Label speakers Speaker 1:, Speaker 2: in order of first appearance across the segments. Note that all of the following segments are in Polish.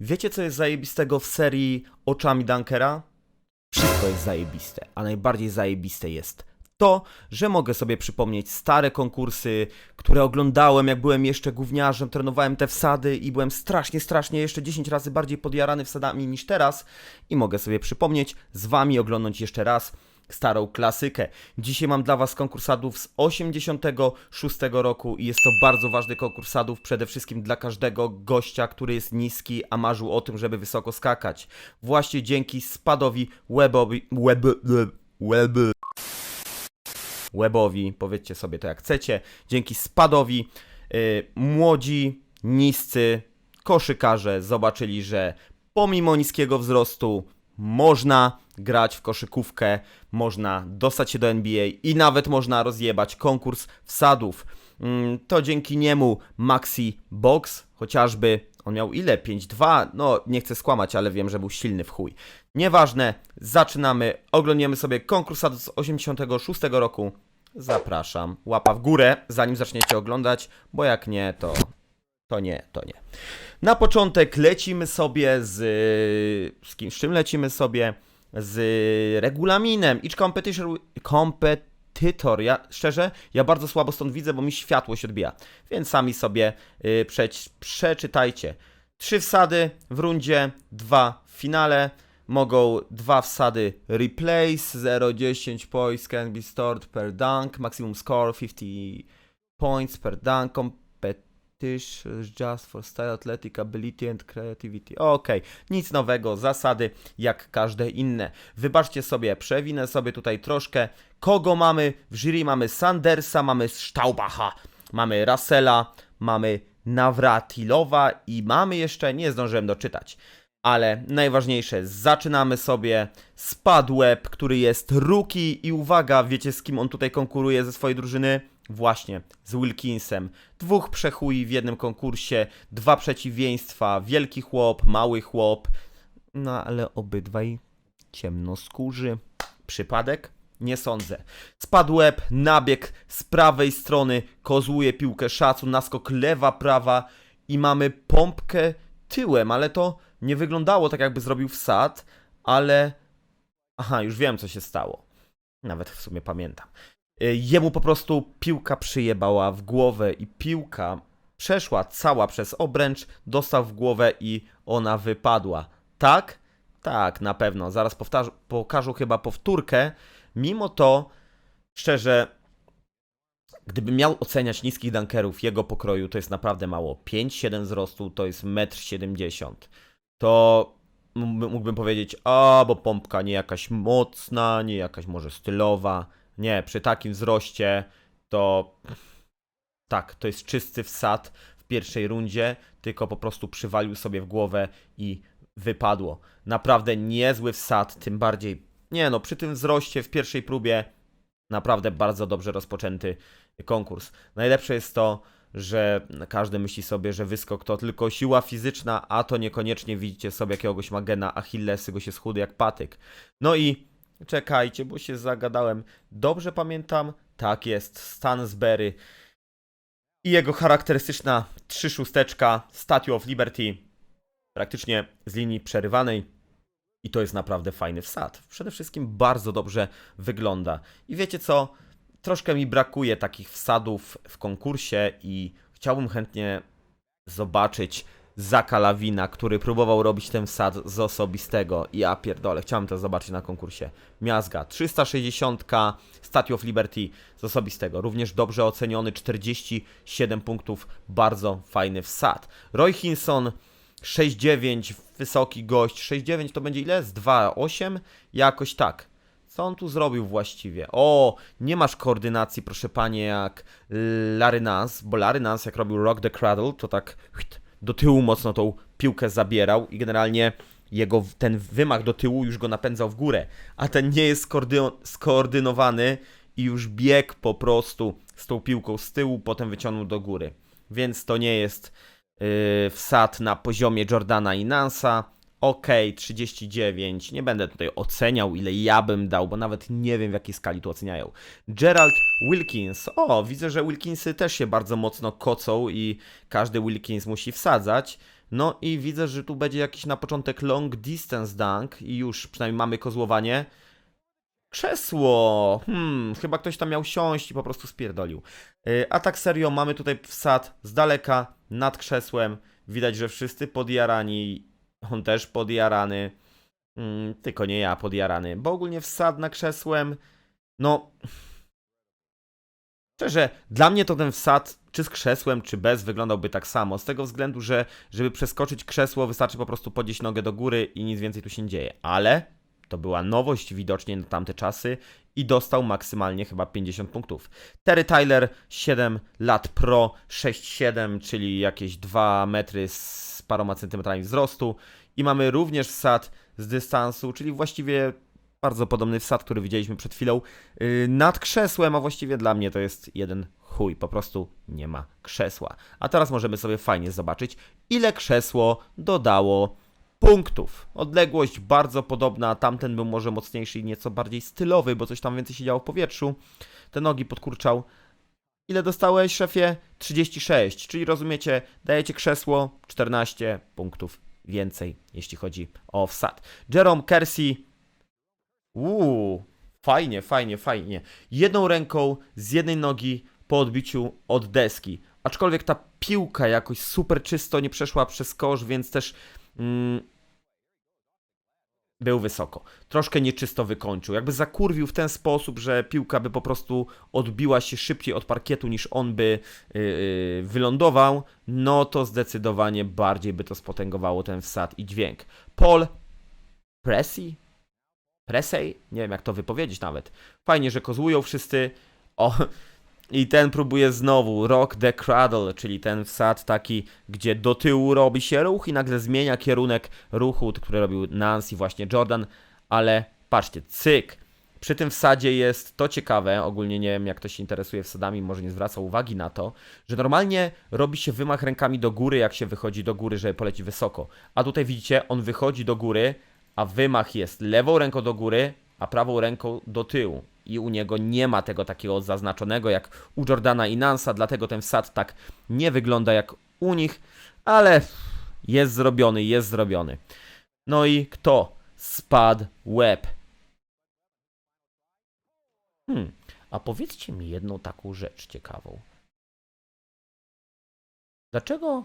Speaker 1: Wiecie, co jest zajebistego w serii Oczami Dunkera? Wszystko jest zajebiste, a najbardziej zajebiste jest to, że mogę sobie przypomnieć stare konkursy, które oglądałem, jak byłem jeszcze gówniarzem, trenowałem te wsady i byłem strasznie, strasznie jeszcze 10 razy bardziej podjarany wsadami niż teraz i mogę sobie przypomnieć, z wami oglądać jeszcze raz starą klasykę. Dzisiaj mam dla was konkursadów z 86 roku i jest to bardzo ważny konkursadów, przede wszystkim dla każdego gościa, który jest niski, a marzył o tym, żeby wysoko skakać. Właśnie dzięki spadowi webowi, web, web, webowi, powiedzcie sobie to jak chcecie, dzięki spadowi yy, młodzi, niscy koszykarze zobaczyli, że pomimo niskiego wzrostu można grać w koszykówkę, można dostać się do NBA i nawet można rozjebać konkurs wsadów. Mm, To dzięki niemu Maxi Box chociażby, on miał ile? 5-2? No, nie chcę skłamać, ale wiem, że był silny w chuj. Nieważne, zaczynamy, oglądniemy sobie konkurs z 86 roku. Zapraszam, łapa w górę, zanim zaczniecie oglądać, bo jak nie, to to nie, to nie. Na początek lecimy sobie z. Z, kim, z czym lecimy sobie? Z regulaminem. Each competition. Competitor. Ja szczerze, ja bardzo słabo stąd widzę, bo mi światło się odbija. Więc sami sobie y, przeć, przeczytajcie. Trzy wsady w rundzie, dwa w finale. Mogą dwa wsady replace, 0,10 points can be stored per dunk, maximum score 50 points per dunk, competition just for style, athletic ability and creativity. Okej, nic nowego, zasady jak każde inne. Wybaczcie sobie, przewinę sobie tutaj troszkę. Kogo mamy? W jury mamy Sandersa, mamy Staubacha, mamy Russella, mamy Nawratilowa i mamy jeszcze, nie zdążyłem doczytać. Ale najważniejsze, zaczynamy sobie z Padweb, który jest rookie i uwaga, wiecie z kim on tutaj konkuruje ze swojej drużyny? Właśnie, z Wilkinsem. Dwóch przechuj w jednym konkursie, dwa przeciwieństwa, wielki chłop, mały chłop. No ale obydwaj ciemnoskórzy. Przypadek? Nie sądzę. Spadł łeb, nabieg z prawej strony, kozłuje piłkę szacu, naskok lewa, prawa i mamy pompkę tyłem, ale to nie wyglądało tak jakby zrobił wsad, ale... Aha, już wiem co się stało. Nawet w sumie pamiętam. Y, Jemu po prostu piłka przyjebała w głowę i piłka przeszła cała przez obręcz, dostał w głowę i ona wypadła. Tak? Tak, na pewno. Zaraz powtarz- pokażę chyba powtórkę. Mimo to, szczerze, gdybym miał oceniać niskich dunkerów jego pokroju, to jest naprawdę mało. 5-7 wzrostu to jest 1,70 m. To mógłbym powiedzieć, a bo pompka nie jakaś mocna, nie jakaś może stylowa. Nie, przy takim wzroście to tak, to jest czysty wsad w pierwszej rundzie, tylko po prostu przywalił sobie w głowę i wypadło. Naprawdę niezły wsad, tym bardziej, nie no, przy tym wzroście w pierwszej próbie naprawdę bardzo dobrze rozpoczęty konkurs. Najlepsze jest to, że każdy myśli sobie, że wyskok to tylko siła fizyczna, a to niekoniecznie widzicie sobie jakiegoś magena Achillesy, go się schudł jak patyk. No i czekajcie, bo się zagadałem. Dobrze pamiętam? Tak jest, Stansberry i jego charakterystyczna trzy szósteczka Statue of Liberty praktycznie z linii przerywanej i to jest naprawdę fajny wsad. Przede wszystkim bardzo dobrze wygląda. I wiecie co? Troszkę mi brakuje takich wsadów w konkursie i chciałbym chętnie zobaczyć Zaka Lawina, który próbował robić ten wsad z osobistego. Ja pierdolę, chciałem to zobaczyć na konkursie. Miazga, 360 Statue of Liberty z osobistego. Również dobrze oceniony, 47 punktów, bardzo fajny wsad. Roy Hinson 6,9, wysoki gość. 6,9 to będzie ile? Z 2,8? Jakoś tak. Co on tu zrobił właściwie? O, nie masz koordynacji, proszę panie, jak Larry Nance, bo Larry Nance jak robił Rock the Cradle, to tak do tyłu mocno tą piłkę zabierał i generalnie jego ten wymach do tyłu już go napędzał w górę, a ten nie jest skoordy- skoordynowany i już biegł po prostu z tą piłką z tyłu, potem wyciągnął do góry. Więc to nie jest yy, wsad na poziomie Jordana i Nansa. Ok, 39. Nie będę tutaj oceniał, ile ja bym dał, bo nawet nie wiem, w jakiej skali tu oceniają. Gerald Wilkins. O, widzę, że Wilkinsy też się bardzo mocno kocą i każdy Wilkins musi wsadzać. No i widzę, że tu będzie jakiś na początek long distance dunk i już przynajmniej mamy kozłowanie. Krzesło! Hmm, chyba ktoś tam miał siąść i po prostu spierdolił. Yy, a tak serio, mamy tutaj wsad z daleka, nad krzesłem. Widać, że wszyscy podjarani. On też podjarany. Mm, tylko nie ja podjarany. Bo ogólnie wsad na krzesłem, no... Szczerze, dla mnie to ten wsad, czy z krzesłem, czy bez, wyglądałby tak samo. Z tego względu, że żeby przeskoczyć krzesło, wystarczy po prostu podnieść nogę do góry i nic więcej tu się nie dzieje. Ale to była nowość widocznie na tamte czasy i dostał maksymalnie chyba 50 punktów. Terry Tyler, 7 lat pro, 6,7, czyli jakieś 2 metry z paroma centymetrami wzrostu. I mamy również wsad z dystansu, czyli właściwie bardzo podobny wsad, który widzieliśmy przed chwilą, yy, nad krzesłem, a właściwie dla mnie to jest jeden chuj, po prostu nie ma krzesła. A teraz możemy sobie fajnie zobaczyć, ile krzesło dodało punktów. Odległość bardzo podobna, tamten był może mocniejszy i nieco bardziej stylowy, bo coś tam więcej się działo w powietrzu. Te nogi podkurczał. Ile dostałeś, szefie? 36, czyli rozumiecie, dajecie krzesło, 14 punktów więcej, jeśli chodzi o wsad. Jerome Kersey Uuu, fajnie, fajnie, fajnie. Jedną ręką z jednej nogi po odbiciu od deski. Aczkolwiek ta piłka jakoś super czysto nie przeszła przez kosz, więc też był wysoko. Troszkę nieczysto wykończył. Jakby zakurwił w ten sposób, że piłka by po prostu odbiła się szybciej od parkietu niż on by yy, yy, wylądował, no to zdecydowanie bardziej by to spotęgowało ten wsad i dźwięk. Paul Pressey? Presej? Nie wiem jak to wypowiedzieć nawet. Fajnie, że kozłują wszyscy. O, i ten próbuje znowu Rock the Cradle, czyli ten wsad taki, gdzie do tyłu robi się ruch i nagle zmienia kierunek ruchu, który robił Nancy, właśnie Jordan, ale patrzcie, cyk. Przy tym wsadzie jest to ciekawe, ogólnie nie wiem jak ktoś się interesuje wsadami, może nie zwraca uwagi na to, że normalnie robi się wymach rękami do góry, jak się wychodzi do góry, żeby polecić wysoko. A tutaj widzicie, on wychodzi do góry, a wymach jest lewą ręką do góry, a prawą ręką do tyłu. I u niego nie ma tego takiego zaznaczonego jak u Jordana i Nansa, dlatego ten wsad tak nie wygląda jak u nich, ale jest zrobiony, jest zrobiony. No i kto spadł łeb? Hmm, a powiedzcie mi jedną taką rzecz ciekawą. Dlaczego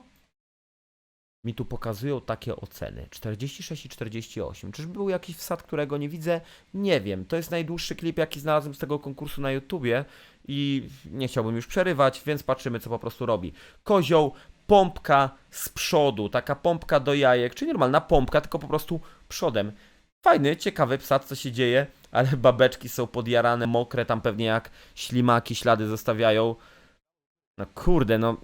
Speaker 1: mi tu pokazują takie oceny. 46 i 48. Czyżby był jakiś wsad, którego nie widzę? Nie wiem. To jest najdłuższy klip, jaki znalazłem z tego konkursu na YouTubie i nie chciałbym już przerywać, więc patrzymy, co po prostu robi. Kozioł, pompka z przodu, taka pompka do jajek, czyli normalna pompka, tylko po prostu przodem. Fajny, ciekawy psat, co się dzieje, ale babeczki są podjarane, mokre, tam pewnie jak ślimaki ślady zostawiają. No kurde, no...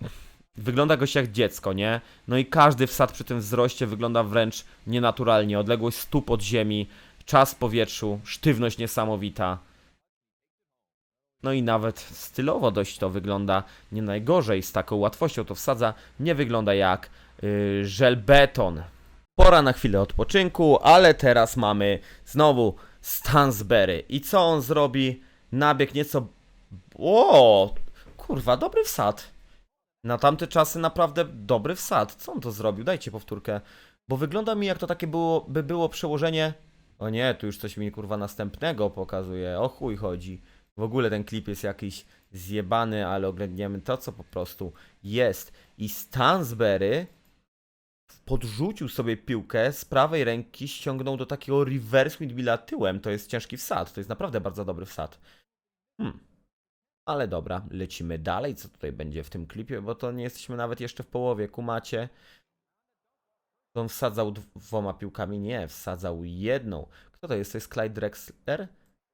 Speaker 1: Wygląda goś jak dziecko, nie? No i każdy wsad przy tym wzroście wygląda wręcz nienaturalnie. Odległość stóp od ziemi, czas w powietrzu, sztywność niesamowita. No i nawet stylowo dość to wygląda nie najgorzej. Z taką łatwością to wsadza. Nie wygląda jak yy, żelbeton. Pora na chwilę odpoczynku, ale teraz mamy znowu Stansberry. I co on zrobi? Nabieg nieco... O, kurwa, dobry wsad. Na tamte czasy naprawdę dobry wsad. Co on to zrobił? Dajcie powtórkę. Bo wygląda mi jak to takie było, by było przełożenie... O nie, tu już coś mi kurwa następnego pokazuje. O chuj chodzi. W ogóle ten klip jest jakiś zjebany, ale oglądniemy to, co po prostu jest. I Stansberry podrzucił sobie piłkę z prawej ręki, ściągnął do takiego reverse windmilla tyłem. To jest ciężki wsad. To jest naprawdę bardzo dobry wsad. Hmm. Ale dobra, lecimy dalej. Co tutaj będzie w tym klipie? Bo to nie jesteśmy nawet jeszcze w połowie. Kumacie. On wsadzał dwoma piłkami? Nie, wsadzał jedną. Kto to jest? To jest Clyde Drexler?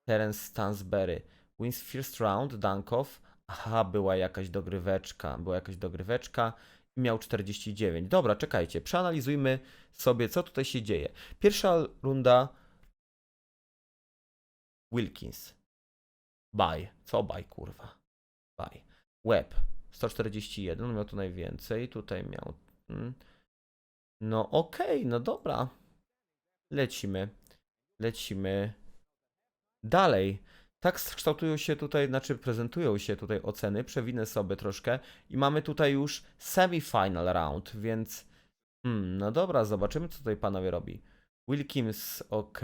Speaker 1: Terence Stansberry. Wins first round, Dankow. Aha, była jakaś dogryweczka. Była jakaś dogryweczka miał 49. Dobra, czekajcie. Przeanalizujmy sobie, co tutaj się dzieje. Pierwsza runda Wilkins. Bye. Co bye, kurwa? Bye. Web. 141, miał tu najwięcej. Tutaj miał... mm. No okej, no dobra. Lecimy. Lecimy dalej. Tak kształtują się tutaj, znaczy prezentują się tutaj oceny. Przewinę sobie troszkę. I mamy tutaj już semifinal round, więc Hmm, no dobra, zobaczymy, co tutaj panowie robi. Wilkins, ok.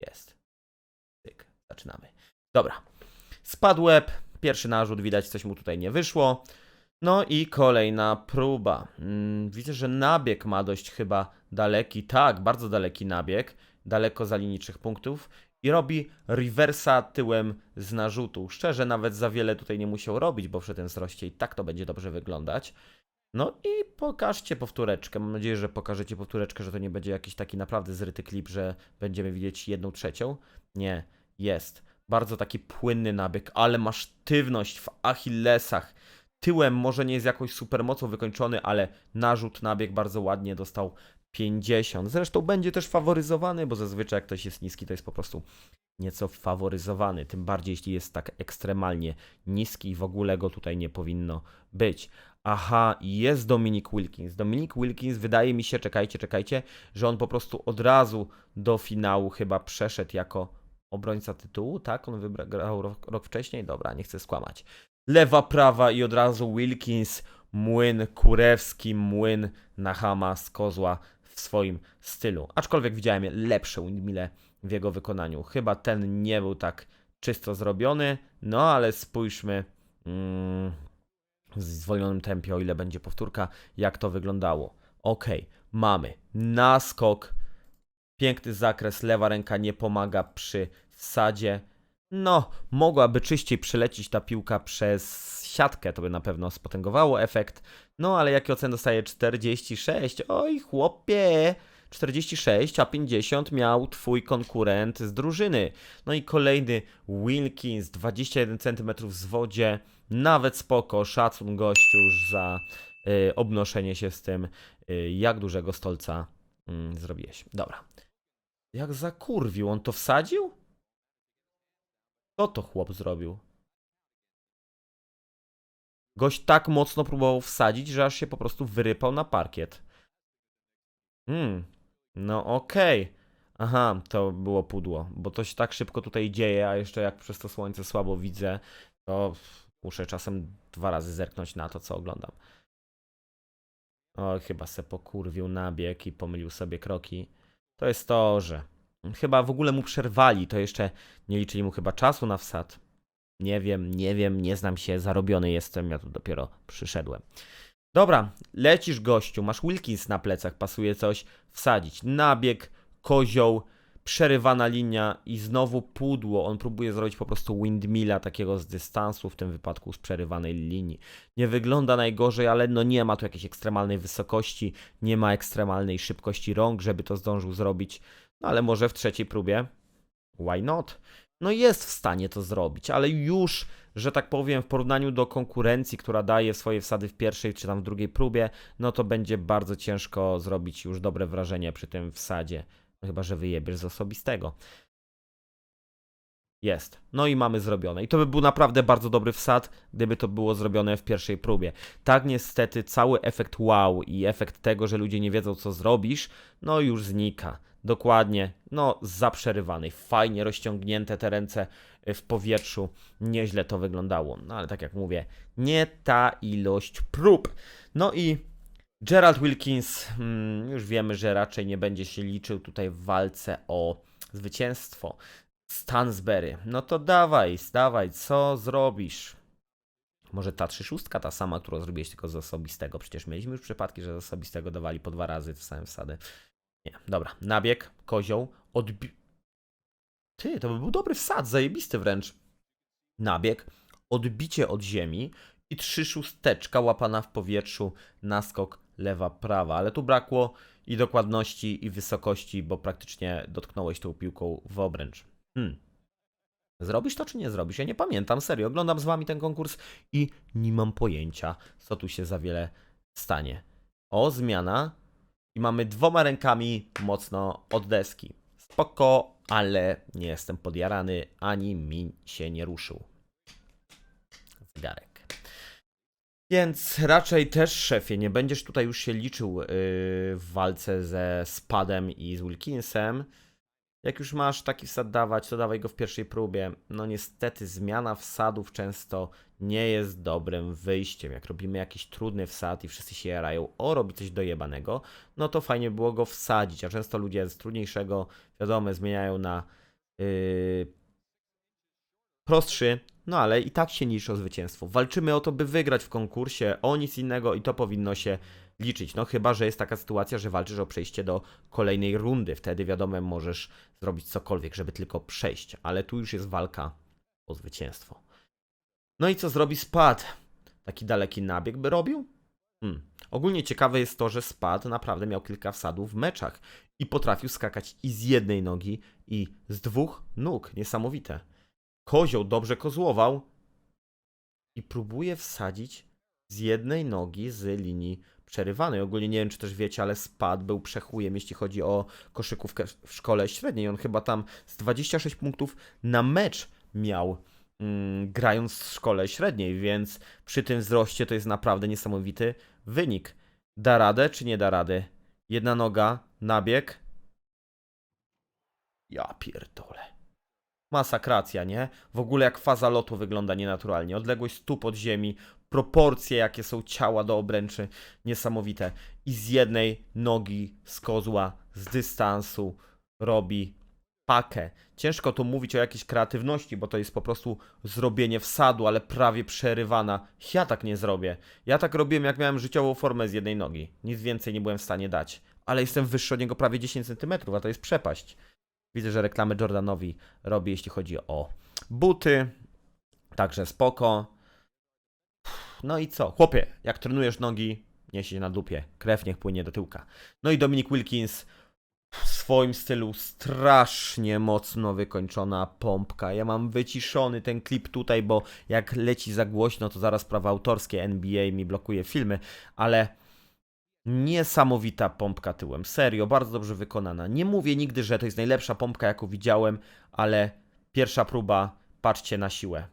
Speaker 1: Jest. Zaczynamy. Dobra. Spadł łeb, pierwszy narzut, widać, coś mu tutaj nie wyszło. No i kolejna próba. Mm, widzę, że nabieg ma dość chyba daleki, tak, bardzo daleki nabieg, daleko za linii trzech punktów i robi rewersa tyłem z narzutu. Szczerze, nawet za wiele tutaj nie musiał robić, bo przy tym wzroście i tak to będzie dobrze wyglądać. No i pokażcie powtóreczkę. Mam nadzieję, że pokażecie powtóreczkę, że to nie będzie jakiś taki naprawdę zryty klip, że będziemy widzieć jedną trzecią. Nie, jest. Bardzo taki płynny nabieg, ale ma sztywność w achillesach. Tyłem może nie jest jakoś supermocą wykończony, ale narzut, nabieg bardzo ładnie dostał 50. Zresztą będzie też faworyzowany, bo zazwyczaj jak ktoś jest niski, to jest po prostu nieco faworyzowany. Tym bardziej, jeśli jest tak ekstremalnie niski i w ogóle go tutaj nie powinno być. Aha, jest Dominik Wilkins. Dominik Wilkins, wydaje mi się, czekajcie, czekajcie, że on po prostu od razu do finału chyba przeszedł jako obrońca tytułu, tak? On wygrał rok, rok wcześniej? Dobra, nie chcę skłamać. Lewa, prawa i od razu Wilkins, młyn kurewski, młyn na Hama z kozła w swoim stylu. Aczkolwiek widziałem lepsze windmille w jego wykonaniu. Chyba ten nie był tak czysto zrobiony, no ale spójrzmy mm, w zwolnionym tempie, o ile będzie powtórka, jak to wyglądało. Ok, mamy naskok, piękny zakres, lewa ręka nie pomaga przy wsadzie. No, mogłaby czyściej przelecieć ta piłka przez siatkę, to by na pewno spotęgowało efekt. No, ale jakie oceny dostaje 46? Oj, chłopie! 46, a 50 miał twój konkurent z drużyny. No i kolejny Wilkins, 21 cm w wodzie, nawet spoko, szacun gościu już za y, obnoszenie się z tym, y, jak dużego stolca y, zrobiłeś. Dobra. Jak zakurwił, on to wsadził? Co to chłop zrobił? Gość tak mocno próbował wsadzić, że aż się po prostu wyrypał na parkiet. Hmm, no okej. Aha, to było pudło, bo to się tak szybko tutaj dzieje, a jeszcze jak przez to słońce słabo widzę, to muszę czasem dwa razy zerknąć na to, co oglądam. O, chyba se pokurwił nabieg i pomylił sobie kroki. To jest to, że chyba w ogóle mu przerwali, to jeszcze nie liczyli mu chyba czasu na wsad. Nie wiem, nie wiem, nie znam się, zarobiony jestem, ja tu dopiero przyszedłem. Dobra, lecisz gościu, masz Wilkins na plecach, pasuje coś wsadzić. Nabieg, kozioł, przerywana linia i znowu pudło. On próbuje zrobić po prostu windmilla takiego z dystansu, w tym wypadku z przerywanej linii. Nie wygląda najgorzej, ale no nie ma tu jakiejś ekstremalnej wysokości, nie ma ekstremalnej szybkości rąk, żeby to zdążył zrobić. No ale może w trzeciej próbie? Why not? No jest w stanie to zrobić, ale już, że tak powiem, w porównaniu do konkurencji, która daje swoje wsady w pierwszej czy tam w drugiej próbie, no to będzie bardzo ciężko zrobić już dobre wrażenie przy tym wsadzie. Chyba, że wyjebiesz z osobistego. Jest. No i mamy zrobione. I to by był naprawdę bardzo dobry wsad, gdyby to było zrobione w pierwszej próbie. Tak niestety cały efekt wow i efekt tego, że ludzie nie wiedzą co zrobisz, no już znika. Dokładnie, no zaprzerywanej, fajnie rozciągnięte te ręce w powietrzu, nieźle to wyglądało. No ale tak jak mówię, nie ta ilość prób. No i Gerald Wilkins, mm, już wiemy, że raczej nie będzie się liczył tutaj w walce o zwycięstwo. Stansberry, no to dawaj, dawaj, co zrobisz? Może ta 36, ta sama, którą zrobiłeś tylko z osobistego. Przecież mieliśmy już przypadki, że z osobistego dawali po dwa razy te same wsady. Nie, dobra. Nabieg, kozioł, odbi... Ty, to by był dobry wsad, zajebisty wręcz. Nabieg, odbicie od ziemi i trzy szósteczka łapana w powietrzu, naskok lewa, prawa. Ale tu brakło i dokładności, i wysokości, bo praktycznie dotknąłeś tą piłką w obręcz. Hmm. Zrobisz to, czy nie zrobisz? Ja nie pamiętam, serio. Oglądam z wami ten konkurs i nie mam pojęcia, co tu się za wiele stanie. O, zmiana. I mamy dwoma rękami mocno od deski. Spoko, ale nie jestem podjarany, ani mi się nie ruszył. Zegarek. Więc raczej też, szefie, nie będziesz tutaj już się liczył yy, w walce ze Spadem i z Wilkinsem. Jak już masz taki wsad dawać, to dawaj go w pierwszej próbie. No niestety zmiana wsadów często nie jest dobrym wyjściem. Jak robimy jakiś trudny wsad i wszyscy się jarają, o robi coś dojebanego, no to fajnie było go wsadzić, a często ludzie z trudniejszego, wiadomo, zmieniają na yy, prostszy, no ale i tak się liczy o zwycięstwo. Walczymy o to, by wygrać w konkursie, o nic innego i to powinno się liczyć. No chyba, że jest taka sytuacja, że walczysz o przejście do kolejnej rundy. Wtedy wiadomo, możesz zrobić cokolwiek, żeby tylko przejść, ale tu już jest walka o zwycięstwo. No i co zrobi Spad? Taki daleki nabieg by robił? Hmm. Ogólnie ciekawe jest to, że Spad naprawdę miał kilka wsadów w meczach i potrafił skakać i z jednej nogi, i z dwóch nóg. Niesamowite. Kozioł dobrze kozłował i próbuje wsadzić z jednej nogi z linii przerywanej. Ogólnie nie wiem, czy też wiecie, ale Spad był przechujem, jeśli chodzi o koszykówkę w szkole średniej. On chyba tam z 26 punktów na mecz miał mm, grając w szkole średniej, więc przy tym wzroście to jest naprawdę niesamowity wynik. Da radę czy nie da rady? Jedna noga, nabieg. Ja pierdolę. Masakracja, nie? W ogóle jak faza lotu wygląda nienaturalnie. Odległość stóp od ziemi, proporcje jakie są ciała do obręczy, niesamowite. I z jednej nogi z kozła, z dystansu robi pakę. Ciężko tu mówić o jakiejś kreatywności, bo to jest po prostu zrobienie wsadu, ale prawie przerywana. Ja tak nie zrobię. Ja tak robiłem, jak miałem życiową formę z jednej nogi. Nic więcej nie byłem w stanie dać. Ale jestem wyższy od niego prawie 10 cm, a to jest przepaść. Widzę, że reklamy Jordanowi robi, jeśli chodzi o buty. Także spoko. No i co? Chłopie, jak trenujesz nogi, niesie na dupie. Krew niech płynie do tyłka. No i Dominik Wilkins w swoim stylu strasznie mocno wykończona pompka. Ja mam wyciszony ten klip tutaj, bo jak leci za głośno, to zaraz prawa autorskie NBA mi blokuje filmy, ale niesamowita pompka tyłem. Serio, bardzo dobrze wykonana. Nie mówię nigdy, że to jest najlepsza pompka, jaką widziałem, ale pierwsza próba, patrzcie na siłę.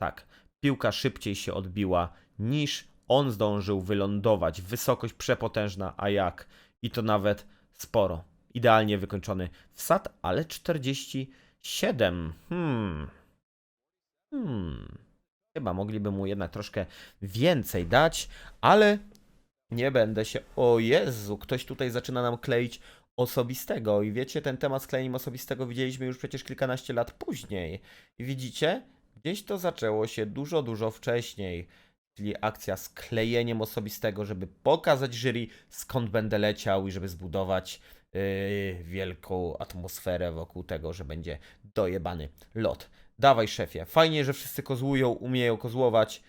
Speaker 1: Tak, piłka szybciej się odbiła niż on zdążył wylądować. Wysokość przepotężna, a jak? I to nawet sporo. Idealnie wykończony wsad, ale 47. Hmm. Hmm. Chyba mogliby mu jednak troszkę więcej dać, ale nie będę się. O Jezu, ktoś tutaj zaczyna nam kleić osobistego. I wiecie, ten temat z kleieniem osobistego widzieliśmy już przecież kilkanaście lat później. I widzicie? Gdzieś to zaczęło się dużo, dużo wcześniej. Czyli akcja z klejeniem osobistego, żeby pokazać jury, skąd będę leciał i żeby zbudować yy, wielką atmosferę wokół tego, że będzie dojebany lot. Dawaj, szefie. Fajnie, że wszyscy kozłują, umieją kozłować.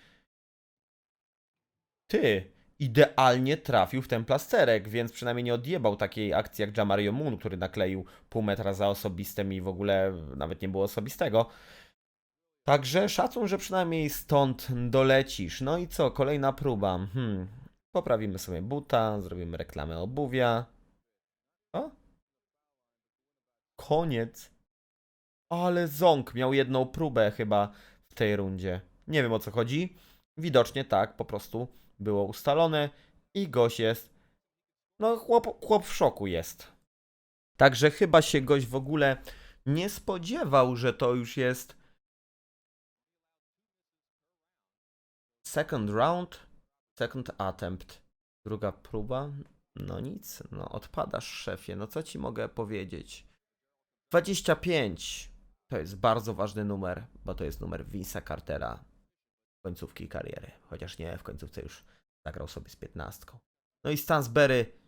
Speaker 1: Ty, idealnie trafił w ten plasterek, więc przynajmniej nie odjebał takiej akcji jak Jamario Moon, który nakleił pół metra za osobistym i w ogóle nawet nie było osobistego. Także szacun, że przynajmniej stąd dolecisz. No i co, kolejna próba. Hmm. Poprawimy sobie buta, zrobimy reklamę obuwia. O? Koniec. Ale Ząg miał jedną próbę chyba w tej rundzie. Nie wiem o co chodzi. Widocznie tak, po prostu było ustalone i gość jest. No, chłop, chłop w szoku jest. Także chyba się gość w ogóle nie spodziewał, że to już jest second round, second attempt. Druga próba. No nic, no odpadasz szefie. No co ci mogę powiedzieć? 25. To jest bardzo ważny numer, bo to jest numer Vince'a Cartera końcówki kariery. Chociaż nie, w końcówce już zagrał sobie z 15. No i Stansberry.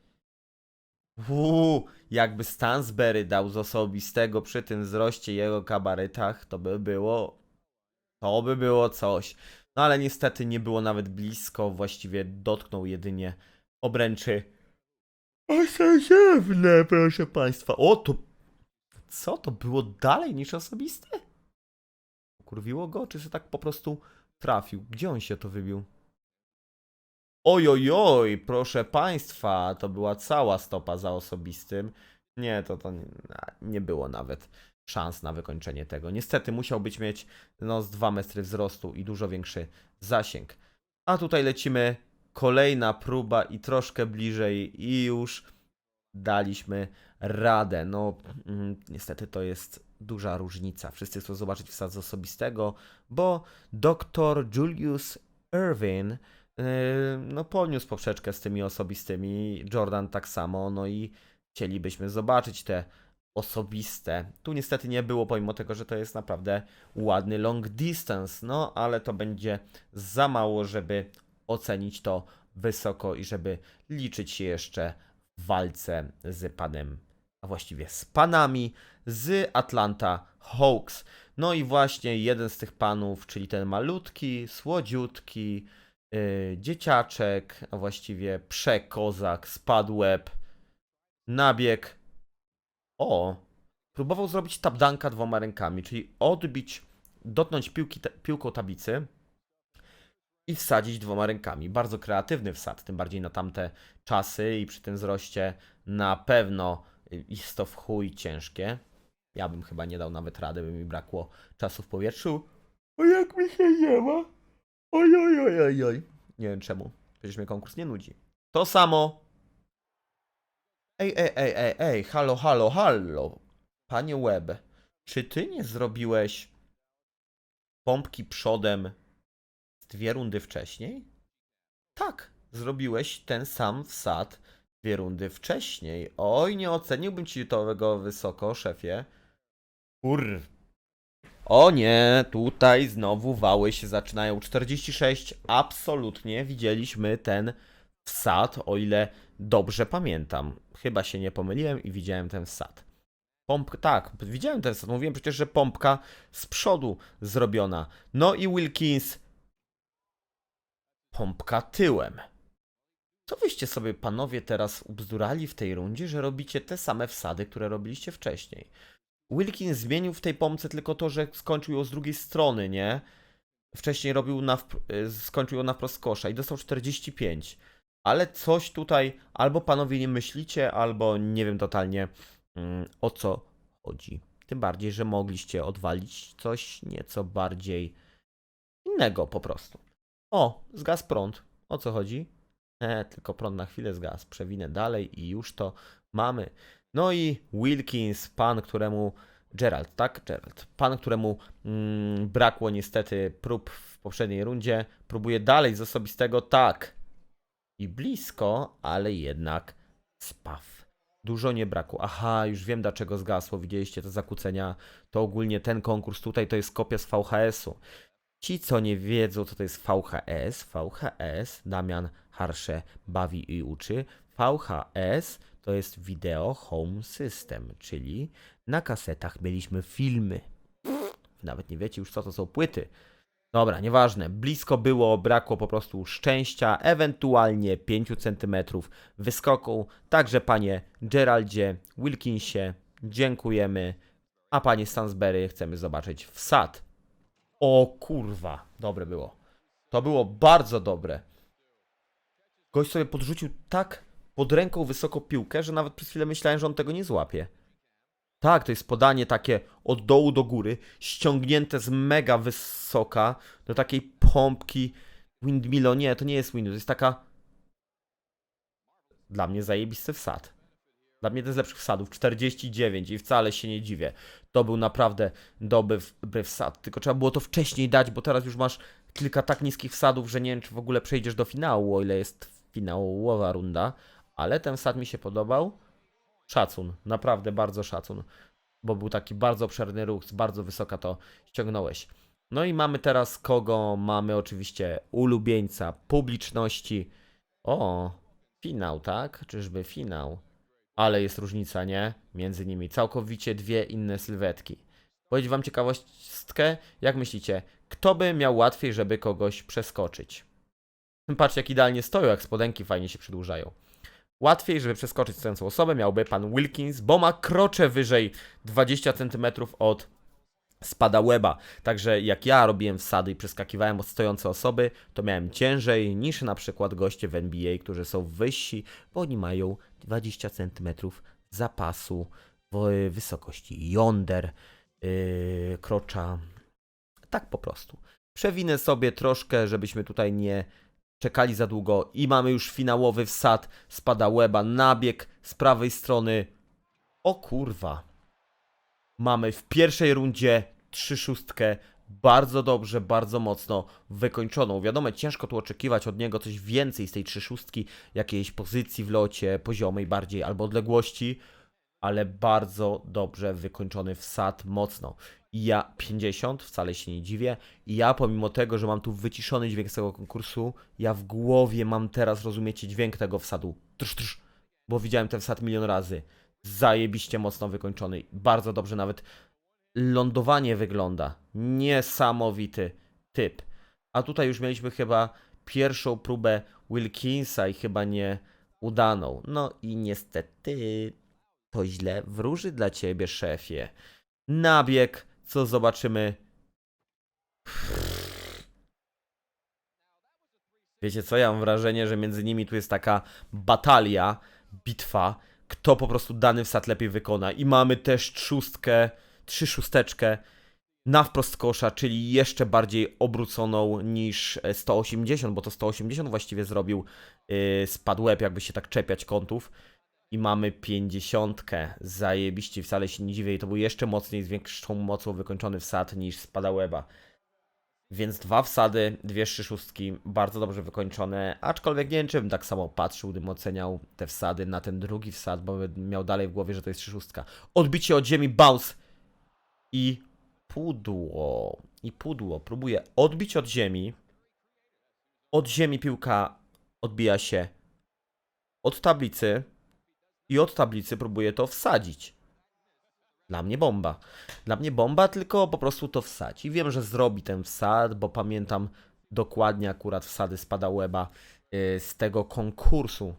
Speaker 1: Uuu, jakby Stansberry dał z osobistego przy tym wzroście jego kabaretach, to by było. To by było coś. No ale niestety nie było nawet blisko, właściwie dotknął jedynie obręczy osadzewne, proszę państwa. O, to. Co to było dalej niż osobiste? Kurwiło go, czy się tak po prostu trafił? Gdzie on się to wybił? Ojojoj, proszę państwa, to była cała stopa za osobistym. Nie, to, to nie, było nawet szans na wykończenie tego. Niestety musiał być mieć no, z 2 metry wzrostu i dużo większy zasięg. A tutaj lecimy kolejna próba i troszkę bliżej i już daliśmy radę. No, mm, niestety to jest duża różnica. Wszyscy chcą zobaczyć wsad z osobistego, bo dr Julius Irvin yy, no, podniósł poprzeczkę z tymi osobistymi, Jordan tak samo, no i chcielibyśmy zobaczyć te osobiste. Tu niestety nie było, pomimo tego, że to jest naprawdę ładny long distance, no ale to będzie za mało, żeby ocenić to wysoko i żeby liczyć się jeszcze w walce z panem, a właściwie z panami z Atlanta Hawks. No i właśnie jeden z tych panów, czyli ten malutki, słodziutki yy, dzieciaczek, a właściwie przekozak, spadł łeb, nabieg. O, próbował zrobić tapdanka dwoma rękami, czyli odbić, dotknąć piłki, piłką tablicy i wsadzić dwoma rękami. Bardzo kreatywny wsad, tym bardziej na tamte czasy i przy tym wzroście na pewno jest to w chuj ciężkie. Ja bym chyba nie dał nawet rady, by mi brakło czasu w powietrzu. A jak mi się nie ma? Oj, oj, oj, oj, oj. Nie wiem czemu. Przecież mnie konkurs nie nudzi. To samo. Ej, ej, ej, ej, ej, halo, halo, halo. Panie Web, czy ty nie zrobiłeś pompki przodem dwie rundy wcześniej? Tak, zrobiłeś ten sam wsad dwie rundy wcześniej. Oj, nie oceniłbym ci tego wysoko, szefie. Kur. O nie, tutaj znowu wały się zaczynają. 46, absolutnie widzieliśmy ten wsad, o ile dobrze pamiętam. Chyba się nie pomyliłem i widziałem ten wsad. Pomp, tak, widziałem ten wsad. Mówiłem przecież, że pompka z przodu zrobiona. No i Wilkins. Pompka tyłem. Co wyście sobie panowie teraz ubzdurali w tej rundzie, że robicie te same wsady, które robiliście wcześniej? Wilkins zmienił w tej pompce tylko to, że skończył ją z drugiej strony, nie? Wcześniej robił na y, skończył ją na wprost kosza i dostał 45. Ale coś tutaj albo panowie nie myślicie, albo nie wiem totalnie mm, o co chodzi. Tym bardziej, że mogliście odwalić coś nieco bardziej innego po prostu. O, zgasł prąd. O co chodzi? E, tylko prąd na chwilę zgasł. Przewinę dalej i już to mamy. No i Wilkins, pan, któremu. Gerald, tak? Gerald. Pan, któremu mm, brakło niestety prób w poprzedniej rundzie, próbuje dalej z osobistego. Tak. I blisko, ale jednak spaw. Dużo nie brakło. Aha, już wiem dlaczego zgasło. Widzieliście te zakłócenia. To ogólnie ten konkurs tutaj to jest kopia z VHS-u. Ci, co nie wiedzą, co to jest VHS, VHS, Damian Harsze bawi i uczy. VHS to jest Video Home System, czyli na kasetach mieliśmy filmy. Nawet nie wiecie już, co to są płyty. Dobra, nieważne. Blisko było, brakło po prostu szczęścia, ewentualnie 5 cm wyskoku. Także panie Geraldzie, Wilkinsie, dziękujemy. A panie Stansberry chcemy zobaczyć wsad. O kurwa, dobre było. To było bardzo dobre. Gość sobie podrzucił tak pod ręką wysoko piłkę, że nawet przez chwilę myślałem, że on tego nie złapie. Tak, to jest podanie takie od dołu do góry, ściągnięte z mega wysoka do takiej pompki windmillo. Nie, to nie jest windmill, to jest taka dla mnie zajebisty wsad. Dla mnie to jest lepszych wsadów. 49 i wcale się nie dziwię. To był naprawdę dobry, dobry wsad. Tylko trzeba było to wcześniej dać, bo teraz już masz kilka tak niskich wsadów, że nie wiem, czy w ogóle przejdziesz do finału, o ile jest finałowa runda. Ale ten wsad mi się podobał. Szacun, naprawdę bardzo szacun. Bo był taki bardzo obszerny ruch, bardzo wysoka to ściągnąłeś. No i mamy teraz kogo? Mamy oczywiście ulubieńca publiczności. O, finał, tak? Czyżby finał? Ale jest różnica, nie? Między nimi. Całkowicie dwie inne sylwetki. Powiedzieć wam ciekawostkę? Jak myślicie, kto by miał łatwiej, żeby kogoś przeskoczyć? Patrzcie, jak idealnie stoją, jak spodenki fajnie się przedłużają. Łatwiej, żeby przeskoczyć stojącą osobę, miałby pan Wilkins, bo ma krocze wyżej 20 cm od spada łeba. Także jak ja robiłem wsady i przeskakiwałem od stojące osoby, to miałem ciężej niż na przykład goście w NBA, którzy są wyżsi, bo oni mają 20 cm zapasu w wysokości jąder, yy, krocza. Tak po prostu. Przewinę sobie troszkę, żebyśmy tutaj nie czekali za długo i mamy już finałowy wsad, spada łeba, nabieg z prawej strony. O kurwa. Mamy w pierwszej rundzie trzy szóstkę, bardzo dobrze, bardzo mocno wykończoną. Wiadomo, ciężko tu oczekiwać od niego coś więcej z tej trzy szóstki, jakiejś pozycji w locie, poziomej bardziej albo odległości, ale bardzo dobrze wykończony wsad, mocno. I ja 50, wcale się nie dziwię. I ja pomimo tego, że mam tu wyciszony dźwięk z tego konkursu, ja w głowie mam teraz, rozumiecie, dźwięk tego wsadu. Trz, trz, bo widziałem ten wsad milion razy. Zajebiście mocno wykończony. Bardzo dobrze nawet lądowanie wygląda. Niesamowity typ. A tutaj już mieliśmy chyba pierwszą próbę Wilkinsa i chyba nie udaną. No i niestety to źle wróży dla ciebie, szefie. Nabieg, co zobaczymy. Wiecie co, ja mam wrażenie, że między nimi tu jest taka batalia, bitwa, kto po prostu dany wsad lepiej wykona. I mamy też trzustkę, trzy szósteczkę na wprost kosza, czyli jeszcze bardziej obróconą niż e, 180, bo to 180 właściwie zrobił yy, spadł łeb, jakby się tak czepiać kątów. I mamy 50. Zajebiście, wcale się nie dziwię. I to był jeszcze mocniej, z większą mocą wykończony wsad niż spada łeba. Więc dwa wsady, dwie trzy szóstki, bardzo dobrze wykończone. Aczkolwiek nie wiem, czy bym tak samo patrzył, gdybym oceniał te wsady na ten drugi wsad, bo bym miał dalej w głowie, że to jest trzy szóstka. Odbicie od ziemi, bounce i pudło. I pudło. Próbuję odbić od ziemi. Od ziemi piłka odbija się od tablicy i od tablicy próbuję to wsadzić. Dla mnie bomba. Dla mnie bomba, tylko po prostu to wsadzi. I wiem, że zrobi ten wsad, bo pamiętam dokładnie akurat wsady spada łeba yy, z tego konkursu.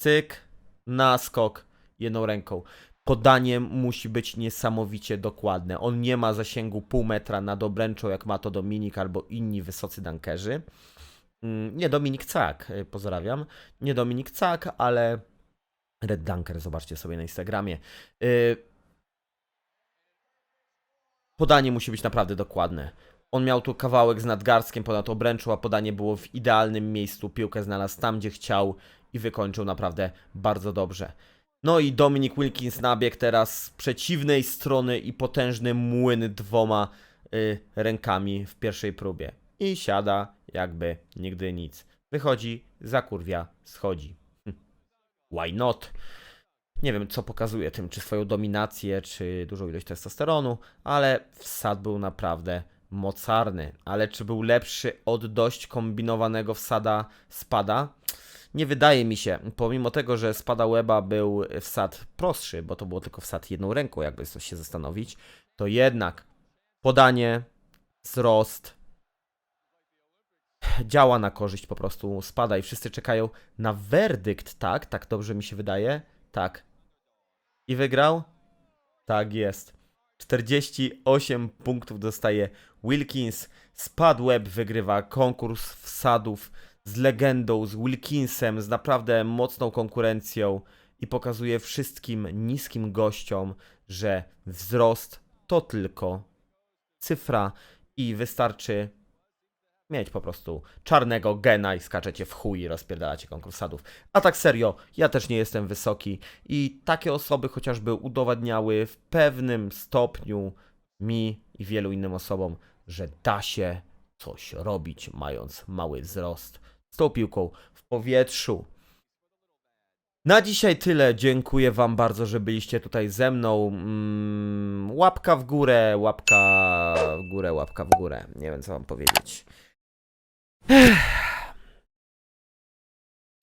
Speaker 1: Cyk, naskok, jedną ręką. Podanie musi być niesamowicie dokładne. On nie ma zasięgu pół metra nad obręczą, jak ma to Dominik albo inni wysocy dankerzy. Mm, Nie Dominik Cak, y, pozdrawiam. Nie Dominik Cak, ale Red Dunker, zobaczcie sobie na Instagramie. Y, Podanie musi być naprawdę dokładne. On miał tu kawałek z nadgarstkiem ponad obręczą, a podanie było w idealnym miejscu. Piłkę znalazł tam, gdzie chciał i wykończył naprawdę bardzo dobrze. No i Dominik Wilkins nabiegł teraz z przeciwnej strony i potężny młyn dwoma y, rękami w pierwszej próbie. I siada jakby nigdy nic. Wychodzi, zakurwia, schodzi. Hm. Why not? Nie wiem, co pokazuje tym, czy swoją dominację, czy dużą ilość testosteronu, ale wsad był naprawdę mocarny. Ale czy był lepszy od dość kombinowanego wsada spada? Nie wydaje mi się, pomimo tego, że spada łeba był wsad prostszy, bo to było tylko wsad jedną ręką, jakby coś się zastanowić, to jednak podanie, wzrost działa na korzyść po prostu spada i wszyscy czekają na werdykt, tak? Tak dobrze mi się wydaje? Tak. I wygrał? Tak jest. 48 punktów dostaje Wilkins. Spadweb wygrywa konkurs wsadów z legendą, z Wilkinsem, z naprawdę mocną konkurencją i pokazuje wszystkim niskim gościom, że wzrost to tylko cyfra i wystarczy mieć po prostu czarnego gena i skaczecie w chuj i rozpierdalacie konkurs sadów. A tak serio, ja też nie jestem wysoki i takie osoby chociażby udowadniały w pewnym stopniu mi i wielu innym osobom, że da się coś robić, mając mały wzrost z tą piłką w powietrzu. Na dzisiaj tyle. Dziękuję Wam bardzo, że byliście tutaj ze mną. Mm, łapka w górę, łapka w górę, łapka w górę. Nie wiem, co Wam powiedzieć.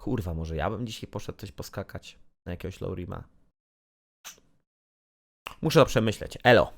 Speaker 1: Kurwa, może ja bym dzisiaj poszedł coś poskakać na jakiegoś Lowrima. Muszę to przemyśleć. Elo.